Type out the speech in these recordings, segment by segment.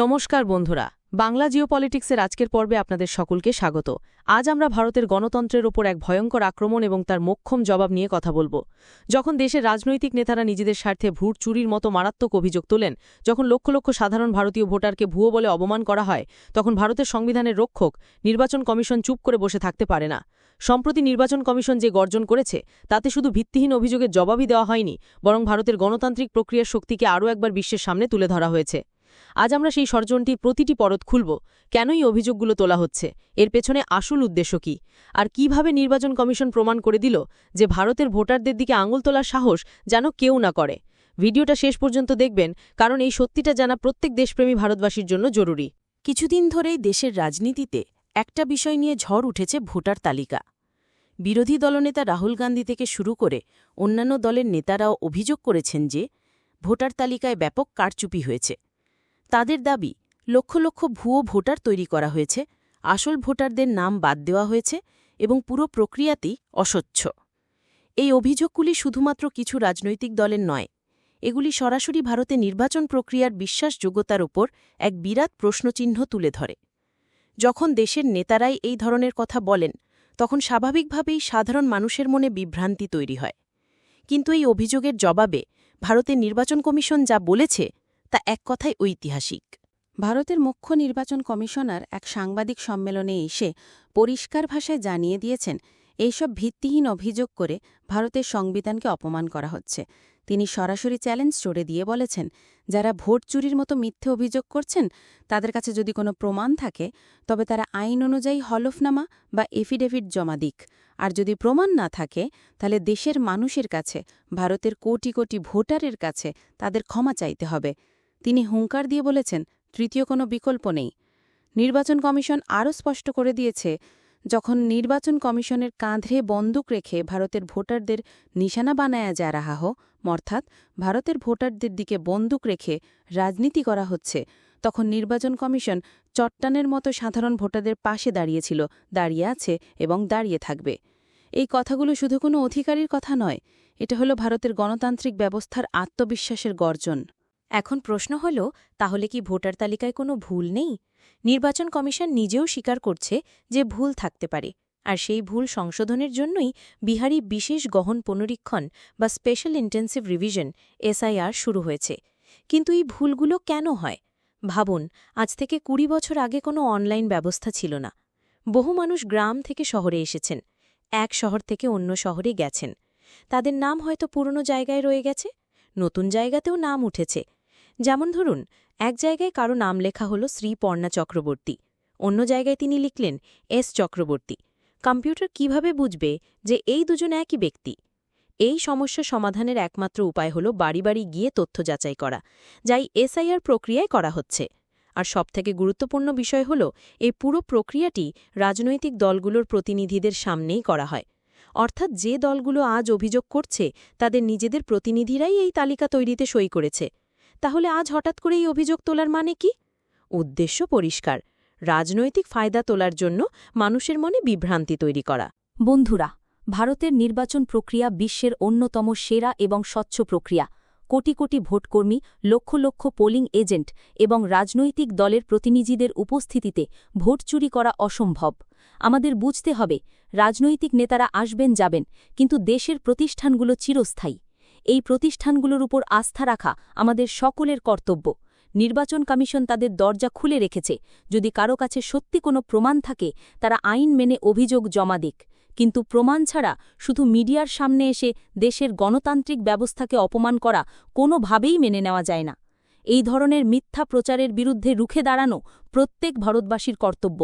নমস্কার বন্ধুরা, বাংলা জিওপলিটিক্সের আজকের পর্বে আপনাদের সকলকে স্বাগত। আজ আমরা ভারতের গণতন্ত্রের ওপর এক ভয়ঙ্কর আক্রমণ এবং তার মোক্ষম জবাব নিয়ে কথা বলব। যখন দেশের রাজনৈতিক নেতারা নিজেদের স্বার্থে ভোট চুরির মতো মারাত্মক অভিযোগ তোলেন, যখন লক্ষ লক্ষ সাধারণ ভারতীয় ভোটারকে ভুয়ো বলে অবমান করা হয়, তখন ভারতের সংবিধানের রক্ষক নির্বাচন কমিশন চুপ করে বসে থাকতে পারে না। সম্প্রতি নির্বাচন কমিশন যে গর্জন করেছে, তাতে শুধু ভিত্তিহীন অভিযোগের জবাবই দেওয়া হয়নি, বরং ভারতের গণতান্ত্রিক প্রক্রিয়ার শক্তিকে আরও একবার বিশ্বের সামনে তুলে ধরা হয়েছে। আজ আমরা সেই ষড়যন্ত্রটির প্রতিটি পরত খুলব কেনই অভিযোগগুলো তোলা হচ্ছে, এর পেছনে আসল উদ্দেশ্য কি, আর কীভাবে নির্বাচন কমিশন প্রমাণ করে দিল যে ভারতের ভোটারদের দিকে আঙুল তোলার সাহস যেন কেউ না করে। ভিডিওটা শেষ পর্যন্ত দেখবেন, কারণ এই সত্যিটা জানা প্রত্যেক দেশপ্রেমী ভারতবাসীর জন্য জরুরি। কিছুদিন ধরেই দেশের রাজনীতিতে একটা বিষয় নিয়ে ঝড় উঠেছে ভোটার তালিকা। বিরোধী দলনেতা রাহুল গান্ধী থেকে শুরু করে অন্যান্য দলের নেতারাও অভিযোগ করেছেন যে ভোটার তালিকায় ব্যাপক কারচুপি হয়েছে। তাদের দাবি, লক্ষ লক্ষ ভুয়ো ভোটার তৈরি করা হয়েছে, আসল ভোটারদের নাম বাদ দেওয়া হয়েছে এবং পুরো প্রক্রিয়াতেই অস্বচ্ছ। এই অভিযোগগুলি শুধুমাত্র কিছু রাজনৈতিক দলের নয়, এগুলি সরাসরি ভারতে নির্বাচন প্রক্রিয়ার বিশ্বাসযোগ্যতার ওপর এক বিরাট প্রশ্নচিহ্ন তুলে ধরে। যখন দেশের নেতারাই এই ধরনের কথা বলেন, তখন স্বাভাবিকভাবেই সাধারণ মানুষের মনে বিভ্রান্তি তৈরি হয়। কিন্তু এই অভিযোগের জবাবে ভারতের নির্বাচন কমিশন যা বলেছে তা এক কথায় ঐতিহাসিক। ভারতের মুখ্য নির্বাচন কমিশনার এক সাংবাদিক সম্মেলনে এসে পরিষ্কার ভাষায় জানিয়ে দিয়েছেন, এইসব ভিত্তিহীন অভিযোগ করে ভারতের সংবিধানকে অপমান করা হচ্ছে। তিনি সরাসরি চ্যালেঞ্জ চড়ে দিয়ে বলেছেন, যারা ভোট চুরির মতো মিথ্যে অভিযোগ করছেন, তাদের কাছে যদি কোনো প্রমাণ থাকে, তবে তারা আইন অনুযায়ী হলফনামা বা এফিডেভিট জমা দিক। আর যদি প্রমাণ না থাকে, তাহলে দেশের মানুষের কাছে, ভারতের কোটি কোটি ভোটারের কাছে তাদের ক্ষমা চাইতে হবে। তিনি হুঙ্কার দিয়ে বলেছেন, তৃতীয় কোনো বিকল্প নেই। নির্বাচন কমিশন আরও স্পষ্ট করে দিয়েছে, যখন নির্বাচন কমিশনের কাঁধে বন্দুক রেখে ভারতের ভোটারদের নিশানা বানায়া যা রাহা হো অর্থাৎ ভারতের ভোটারদের দিকে বন্দুক রেখে রাজনীতি করা হচ্ছে, তখন নির্বাচন কমিশন চট্টানের মতো সাধারণ ভোটারদের পাশে দাঁড়িয়েছিল, দাঁড়িয়ে আছে এবং দাঁড়িয়ে থাকবে। এই কথাগুলো শুধু কোনো অধিকারীর কথা নয়, এটা হলো ভারতের গণতান্ত্রিক ব্যবস্থার আত্মবিশ্বাসের গর্জন। এখন প্রশ্ন হল, তাহলে কি ভোটার তালিকায় কোনো ভুল নেই? নির্বাচন কমিশন নিজেও স্বীকার করছে যে ভুল থাকতে পারে, আর সেই ভুল সংশোধনের জন্যই বিহারি বিশেষ গহন পুনরীক্ষণ বা স্পেশাল ইন্টেন্সিভ রিভিশন এসআইআর শুরু হয়েছে। কিন্তু এই ভুলগুলো কেন হয়? ভাবুন, আজ থেকে কুড়ি বছর আগে কোনো অনলাইন ব্যবস্থা ছিল না। বহু মানুষ গ্রাম থেকে শহরে এসেছেন, এক শহর থেকে অন্য শহরে গেছেন। তাদের নাম হয়তো পুরনো জায়গায় রয়ে গেছে, নতুন জায়গাতেও নাম উঠেছে যেমন ধরুন, এক জায়গায় কারও নাম লেখা হল শ্রীপর্ণা চক্রবর্তী, অন্য জায়গায় তিনি লিখলেন এস চক্রবর্তী। কম্পিউটার কীভাবে বুঝবে যে এই দুজন একই ব্যক্তি? এই সমস্যা সমাধানের একমাত্র উপায় হল বাড়ি বাড়ি গিয়ে তথ্য যাচাই করা যাই এসআইআর প্রক্রিয়ায় করা হচ্ছে। আর সবথেকে গুরুত্বপূর্ণ বিষয় হল এই পুরো প্রক্রিয়াটি রাজনৈতিক দলগুলোর প্রতিনিধিদের সামনেই করা হয়। অর্থাৎ যে দলগুলো আজ অভিযোগ করছে, তাদের নিজেদের প্রতিনিধিরাই এই তালিকা তৈরিতে সই করেছে। তাহলে আজ হঠাৎ করে এই অভিযোগ তোলার মানে কি? উদ্দেশ্য পরিষ্কার, রাজনৈতিক ফায়দা তোলার জন্য মানুষের মনে বিভ্রান্তি তৈরি করা। বন্ধুরা, ভারতের নির্বাচন প্রক্রিয়া বিশ্বের অন্যতম সেরা এবং স্বচ্ছ প্রক্রিয়া। কোটি কোটি ভোটকর্মী, লক্ষ লক্ষ পোলিং এজেন্ট এবং রাজনৈতিক দলের প্রতিনিধিদের উপস্থিতিতে ভোট চুরি করা অসম্ভব। আমাদের বুঝতে হবে, রাজনৈতিক নেতারা আসবেন যাবেন, কিন্তু দেশের প্রতিষ্ঠানগুলো চিরস্থায়ী। এই প্রতিষ্ঠানগুলোর উপর আস্থা রাখা আমাদের সকলের কর্তব্য। নির্বাচন কমিশন তাদের দরজা খুলে রেখেছে। যদি কারও কাছে সত্যি কোনো প্রমাণ থাকে, তারা আইন মেনে অভিযোগ জমা দিক। কিন্তু প্রমাণ ছাড়া শুধু মিডিয়ার সামনে এসে দেশের গণতান্ত্রিক ব্যবস্থাকে অপমান করা কোনোভাবেই মেনে নেওয়া যায় না। এই ধরনের মিথ্যা প্রচারের বিরুদ্ধে রুখে দাঁড়ানো প্রত্যেক ভারতবাসীর কর্তব্য।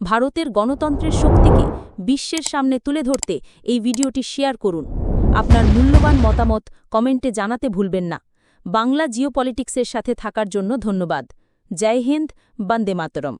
ভারতের গণতন্ত্রের শক্তিকে বিশ্বের সামনে তুলে ধরতে এই ভিডিওটি শেয়ার করুন। আপনার মূল্যবান মতামত কমেন্টে জানাতে ভুলবেন না। বাংলা জিওপলিটিক্সের সাথে থাকার জন্য ধন্যবাদ। জয় হিন্দ, বন্দে মাতরম।